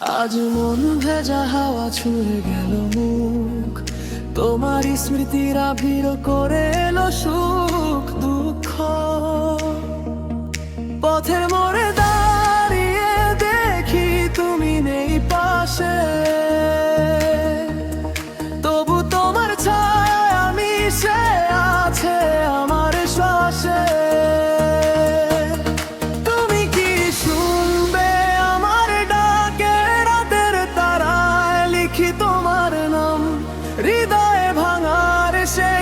আজ মন ভেজা হাওয়া ছুঁয়ে গেল মুখ। তোমার স্মৃতিরা ভিড় করে এলো সুখ দুঃখ। say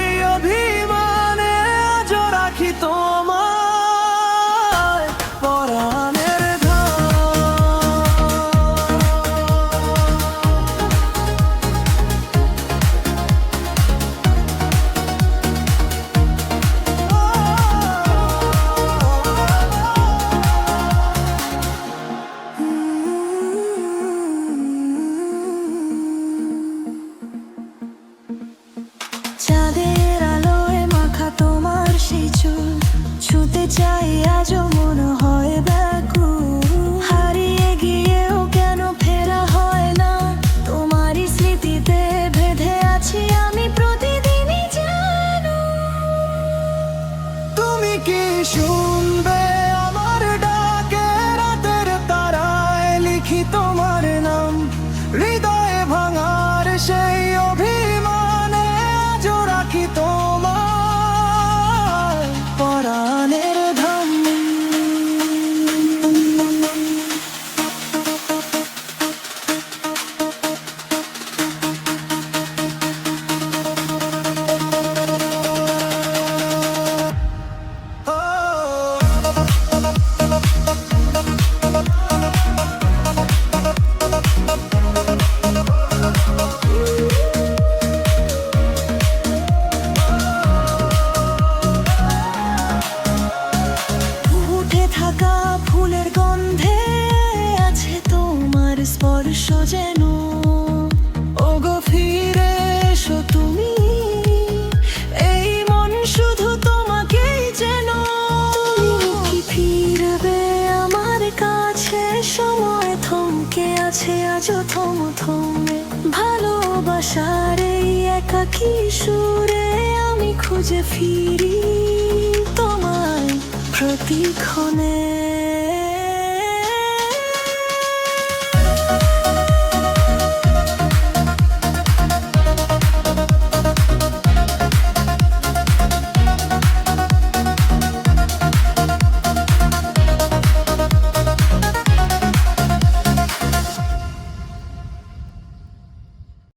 আজও মনে হারিয়ে গিয়েও কেন ফেরা হয় না? তোমারই স্মৃতিতে বেঁধে আছি আমি প্রতিদিনই তুমি কি শুনবে? তোমার স্পর্শ যেন। ওগো, ফিরে এসো তুমি। এই মন শুধু তোমাকেই যেন। কি ফিরবে আমার কাছে? সময় থমকে আছে আজও থম থমে। ভালোবাসার এই একাকি সুরে আমি খুঁজে ফিরি। তোমায় প্রতিক্ষণে